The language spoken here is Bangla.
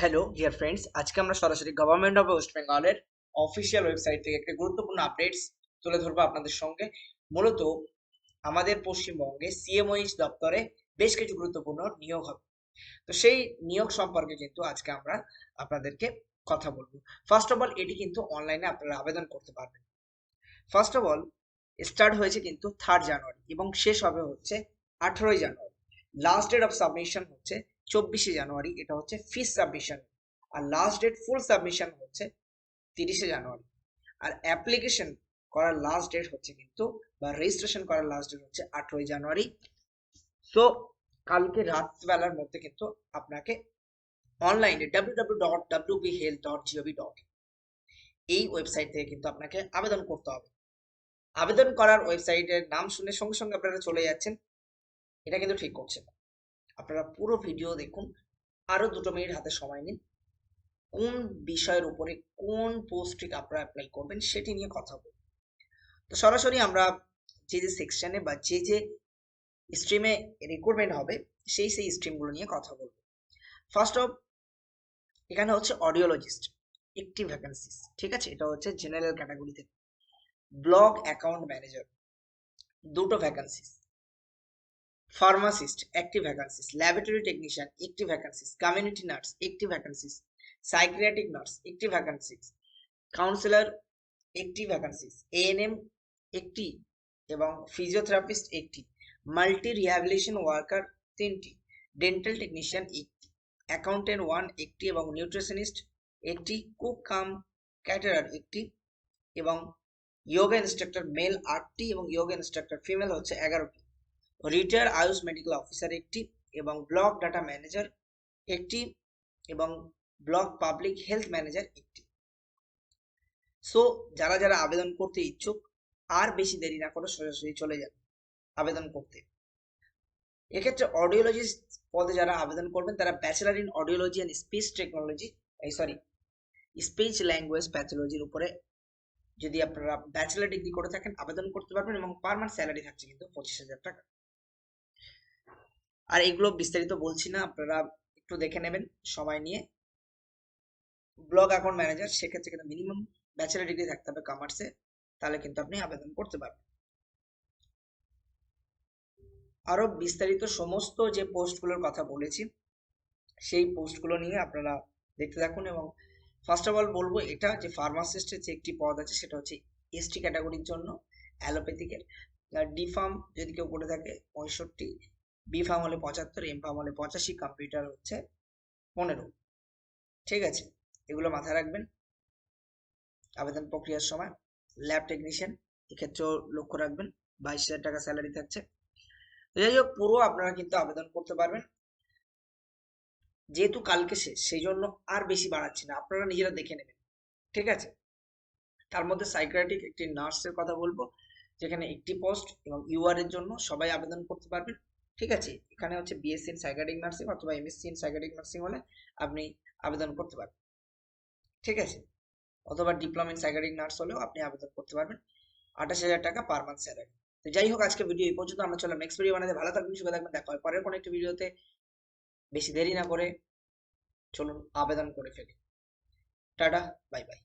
হ্যালো ডিয়ার ফ্রেন্ডস আজকে আমরা সরাসরি গভর্নমেন্ট অফ ওয়েস্ট বেঙ্গলের অফিসিয়াল ওয়েবসাইট থেকে একটি গুরুত্বপূর্ণ আপডেটস তুলে ধরবো আপনাদের সঙ্গে। মূলত আমাদের পশ্চিমবঙ্গে সিএমওইচ দপ্তরে বেশ কিছু গুরুত্বপূর্ণ নিয়োগ হবে। তো সেই নিয়োগ সম্পর্কে কিন্তু আজকে আমরা আপনাদেরকে কথা বলব। ফার্স্ট অফ অল এটি কিন্তু অনলাইনে আপনারা আবেদন করতে পারবেন। ফার্স্ট অফ অল স্টার্ট হয়েছে কিন্তু থার্ড জানুয়ারি এবং শেষ হবে হচ্ছে আঠেরোই জানুয়ারি লাস্ট ডেট অফ সাবমিশন হচ্ছে চব্বিশে জানুয়ারি, এটা হচ্ছে ফিস সাবমিশন আর লাস্ট ডেট ফুল সাবমিশন হচ্ছে তিরিশে জানুয়ারি। আর অ্যাপ্লিকেশন করার লাস্ট ডেট হচ্ছে কিন্তু, বা রেজিস্ট্রেশন করার লাস্ট ডেট হচ্ছে আঠেরোই জানুয়ারি। সো কালকে রাতবেলার মধ্যে কিন্তু আপনাকে অনলাইনে ডট এই ওয়েবসাইট থেকে কিন্তু আপনাকে আবেদন করতে হবে। আবেদন করার ওয়েবসাইটের নাম শুনে সঙ্গে সঙ্গে আপনারা চলে যাচ্ছেন। এটা কিন্তু ঠিক করছে না। আপনারা পুরো ভিডিও দেখুন। আরও দুটো মিনিট হাতে সময় নিন। কোন বিষয়ের উপরে কোন পোস্টে আপনারা অ্যাপ্লাই করবেন সেটি নিয়ে কথা বলব তো সরাসরি আমরা যে যে সেকশনে বা যে যে স্ট্রিমে রিক্রুটমেন্ট হবে, সেই সেই স্ট্রিমগুলো নিয়ে কথা বলব। ফার্স্ট অফ এখানে হচ্ছে অডিওলজিস্ট একটি ভ্যাকেন্সিস ঠিক আছে? এটা হচ্ছে জেনারেল ক্যাটাগরিতে ব্লগ অ্যাকাউন্ট ম্যানেজার দুটো ভ্যাকেন্সিস ফার্মাসিস্ট একটি ভ্যাকেন্সিস ল্যাবরেটরি টেকনিশিয়ান একটি ভ্যাকেন্সিস কমিউনিটি নার্স একটি ভ্যাকেন্সিস সাইক্রিয়াটিক নার্স একটি ভ্যাকেন্সিস কাউন্সিলর একটি ভ্যাকেন্সিস এএনএম একটি, এবং ফিজিওথেরাপিস্ট একটি মাল্টি রিহ্যাবিলিটেশন ওয়ার্কার তিনটি ডেন্টাল টেকনিশিয়ান একটি অ্যাকাউন্টেন্ট ওয়ান একটি, এবং নিউট্রিশনিস্ট একটি কুক কাম ক্যাটারার একটি, এবং যোগা ইনস্ট্রাক্টর মেল আটটি, এবং যোগা ইনস্ট্রাক্টর ফিমেল হচ্ছে এগারোটি। রিটায়ার আয়ুষ মেডিকেল অফিসার একটি এবং ব্লক ডাটা ম্যানেজার একটি এবং ব্লক পাবলিক হেলথ ম্যানেজার একটি। সো যারা যারা আবেদন করতে ইচ্ছুক, আর বেশি দেরি না করে সোজাসুজি চলে যান আবেদন করতে। এক্ষেত্রে অডিওলজিস্ট পদে যারা আবেদন করবেন, তারা bachelor in audiology and speech technology এই সরি স্পিচ ল্যাঙ্গুয়েজ প্যাথোলজির উপরে যদি আপনারা ব্যাচেলার ডিগ্রি করে থাকেন, আবেদন করতে পারবেন এবং পার মান্থ স্যালারি থাকছে কিন্তু পঁচিশ হাজার টাকা। আর এগুলো বিস্তারিত বলছি না, আপনারা একটু দেখে নেবেন সময় নিয়ে। ব্লগ অ্যাকাউন্ট ম্যানেজার সেক্ষেত্রে কিন্তু মিনিমাম ব্যাচেলার ডিগ্রি থাকতে হবে কমার্সে তাহলে কিন্তু আপনি আবেদন করতে পারবেন। আরও বিস্তারিত সমস্ত যে পোস্টগুলোর কথা বলেছি, সেই পোস্টগুলো নিয়ে আপনারা দেখতে থাকুন এবং ফার্স্ট অফ অল বলব এটা যে ফার্মাসিস্টের যে একটি পদ আছে, সেটা হচ্ছে এসটি ক্যাটাগরির জন্য অ্যালোপ্যাথিকের ডি ফার্ম যদি কেউ করে থাকে, পঁয়ষট্টি বি ফার্ম হলে পঁচাত্তর এম ফার্ম হলে পঁচাশি কম্পিউটার হচ্ছে পনেরো। ঠিক আছে? এগুলো মাথায় রাখবেন। আবেদন প্রক্রিয়ার সময় ল্যাব টেকনিশিয়ান এক্ষেত্রেও লক্ষ্য রাখবেন, বাইশ হাজার টাকা স্যালারি থাকছে। যাই হোক, পুরো আপনারা কিন্তু আবেদন করতে পারবেন। যেহেতু কালকে শেষ, সেই জন্য আর বেশি বাড়াচ্ছি না, আপনারা নিজেরা দেখে নেবেন। ঠিক আছে? তার মধ্যে সাইক্রাটিক একটি নার্সের কথা বলব, যেখানে একটি পোস্ট এবং ইউআর এর জন্য সবাই আবেদন করতে পারবেন। ঠিক আছে? এখানে হচ্ছে বিএসসি ইন সাইকাটিক নার্সিং অথবা এমএসসি ইন সাইকাটিক নার্সিং হলে আপনি আবেদন করতে পারবেন। ঠিক আছে? অথবা ডিপ্লোমা ইন সাইকাটিক নার্স হলেও আপনি আবেদন করতে পারবেন। আঠাশ হাজার টাকা পার মান্থ স্যালারি তো যাই হোক আজকে ভিডিও এই পর্যন্ত। আমরা চললাম নেক্সট ভিডিও বানাতে। ভালো থাকবেন, সুখে থাকবেন। দেখা হয় পরের কোনো একটি ভিডিওতে বেশি দেরি না করে চলুন, আবেদন করে ফেলি। Tata bye bye